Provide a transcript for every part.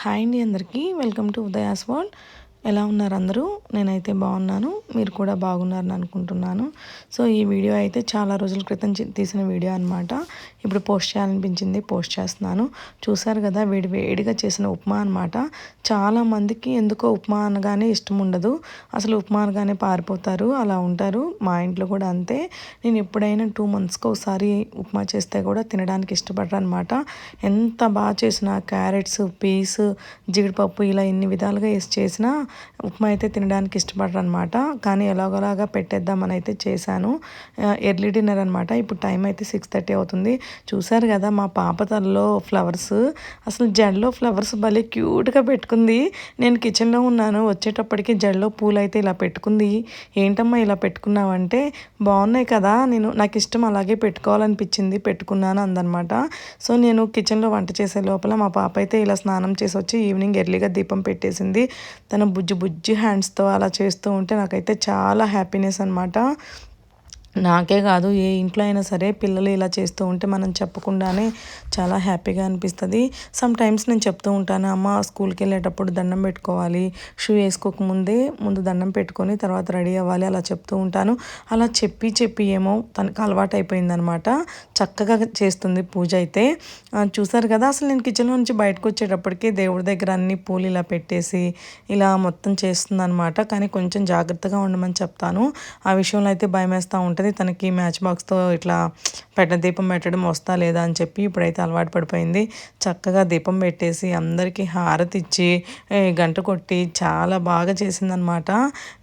Hi అండి అందరికీ. Welcome to Udaya's world. ఎలా ఉన్నారు అందరూ? నేనైతే బాగున్నాను. మీరు కూడా బాగున్నారని అనుకుంటున్నాను. సో ఈ వీడియో అయితే చాలా రోజుల క్రితం తీసిన వీడియో అనమాట ఇప్పుడు పోస్ట్ చేయాలనిపించింది పోస్ట్ చేస్తున్నాను. చూసారు కదా వేడి వేడిగా చేసిన ఉప్మా అనమాట చాలామందికి ఎందుకో ఉప్మా అనగానే ఇష్టం ఉండదు. అసలు ఉప్మా అనగానే పారిపోతారు అలా ఉంటారు. మా ఇంట్లో కూడా అంతే. నేను ఎప్పుడైనా టూ మంత్స్కి ఒకసారి ఉప్మా చేస్తే కూడా తినడానికి ఇష్టపడరు అనమాట ఎంత బాగా చేసిన క్యారెట్స్ పీస్ జీడిపప్పు ఇలా ఎన్ని విధాలుగా వేసి చేసినా ఉప్మా అయితే తినడానికి ఇష్టపడరు అనమాట కానీ ఎలాగోలాగా పెట్టేద్దామని అయితే చేశాను. ఎర్లీ డిన్నర్ అనమాట ఇప్పుడు టైం అయితే సిక్స్ థర్టీ అవుతుంది. చూసారు కదా మా పాప తలలో ఫ్లవర్స్. అసలు జడలో ఫ్లవర్స్ భలే క్యూట్గా పెట్టుకుంది. నేను కిచెన్లో ఉన్నాను. వచ్చేటప్పటికి జడలో పూలు అయితే ఇలా పెట్టుకుంది. ఏంటమ్మా ఇలా పెట్టుకున్నావంటే? బాగున్నాయి కదా. నేను నాకు ఇష్టం అలాగే పెట్టుకోవాలనిపించింది. పెట్టుకున్నాను అందనమాట. సో నేను కిచెన్లో వంట చేసే లోపల మా పాప అయితే ఇలా స్నానం చేసి వచ్చి ఈవినింగ్ ఎర్లీగా దీపం పెట్టేసింది. తన బుజ్జి బుజ్జి హ్యాండ్స్తో అలా చేస్తూ ఉంటే నాకైతే చాలా హ్యాపీనెస్ అనమాట. నాకే కాదు ఏ ఇంట్లో అయినా సరే పిల్లలు ఇలా చేస్తూ ఉంటే మనం చెప్పకుండానే చాలా హ్యాపీగా అనిపిస్తుంది. సమ్ టైమ్స్ నేను చెప్తూ ఉంటాను అమ్మ స్కూల్కి వెళ్ళేటప్పుడు దండం పెట్టుకోవాలి షూ వేసుకోకముందే ముందు దండం పెట్టుకొని తర్వాత రెడీ అవ్వాలి అలా చెప్తూ ఉంటాను. అలా చెప్పి చెప్పి ఏమో తనకు అలవాటు అయిపోయిందనమాట. చక్కగా చేస్తుంది పూజ అయితే. చూసారు కదా అసలు నేను కిచెన్లో నుంచి బయటకు వచ్చేటప్పటికి దేవుడి దగ్గర అన్ని పూలు ఇలా పెట్టేసి ఇలా మొత్తం చేస్తుంది అనమాట కానీ కొంచెం జాగ్రత్తగా ఉండమని చెప్తాను. ఆ విషయంలో అయితే భయం వేస్తూ ఉంటుంది. ఉంటుంది తనకి మ్యాచ్ బాక్స్తో ఇట్లా పెట్ట దీపం పెట్టడం వస్తా లేదా అని చెప్పి ఇప్పుడైతే అలవాటు పడిపోయింది. చక్కగా దీపం పెట్టేసి అందరికీ హారతి ఇచ్చి గంట కొట్టి చాలా బాగా చేసిందనమాట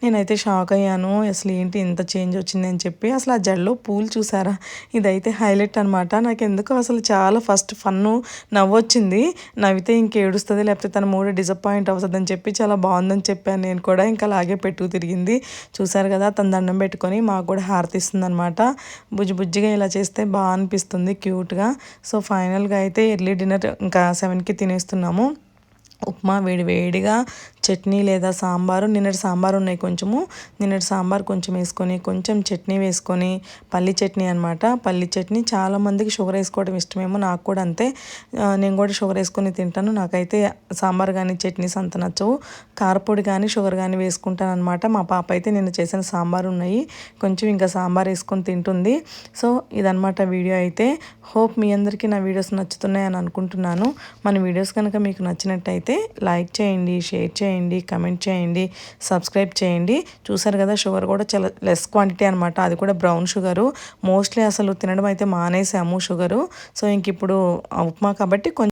నేనైతే షాక్ అయ్యాను. అసలు ఏంటి ఇంత చేంజ్ వచ్చింది అని చెప్పి. అసలు ఆ జడలో పూలు చూసారా? ఇదైతే హైలైట్ అనమాట నాకు ఎందుకు అసలు చాలా ఫస్ట్ ఫన్ను నవ్వొచ్చింది. నవ్వితే ఇంకేడుస్తుంది లేకపోతే తన మూడు డిసప్పాయింట్ అవుతుందని చెప్పి చాలా బాగుందని చెప్పాను నేను కూడా. ఇంకా అలాగే పెట్టు తిరిగింది. చూసారు కదా తన దండం పెట్టుకొని మాకు కూడా హారతి అనిపిస్తుంది అనమాట బుజ్జి బుజ్జిగా ఇలా చేస్తే బాగా అనిపిస్తుంది క్యూట్గా. సో ఫైనల్గా అయితే ఎర్లీ డిన్నర్ ఇంకా సెవెన్కి తినేస్తున్నాము. ఉప్మా వేడి వేడిగా చట్నీ లేదా సాంబారు నిన్నటి సాంబార్ ఉన్నాయి కొంచెము. నిన్నటి సాంబార్ కొంచెం వేసుకొని కొంచెం చట్నీ వేసుకొని పల్లి చట్నీ అనమాట పల్లి చట్నీ చాలామందికి షుగర్ వేసుకోవడం ఇష్టమేమో నాకు కూడా అంతే. నేను కూడా షుగర్ వేసుకొని తింటాను. నాకైతే సాంబార్ కానీ చట్నీస్ అంత నచ్చవు. కారపొడి కానీ షుగర్ కానీ వేసుకుంటాను అనమాట మా పాప అయితే నిన్న చేసిన సాంబార్ ఉన్నాయి. కొంచెం ఇంకా సాంబార్ వేసుకొని తింటుంది. సో ఇదనమాట వీడియో అయితే. హోప్ మీ అందరికీ నా వీడియోస్ నచ్చుతున్నాయని అనుకుంటున్నాను. మన వీడియోస్ కనుక మీకు నచ్చినట్టయితే లైక్ చేయండి షేర్ చేయండి. చేయండి కమెంట్ చేయండి సబ్స్క్రైబ్ చేయండి. చూసారు కదా షుగర్ కూడా చాలా లెస్ క్వాంటిటీ అనమాట అది కూడా బ్రౌన్ షుగరు మోస్ట్లీ అసలు తినడం అయితే మానేసాము షుగరు సో ఇంక ఇప్పుడు ఉప్మా కాబట్టి కొంచెం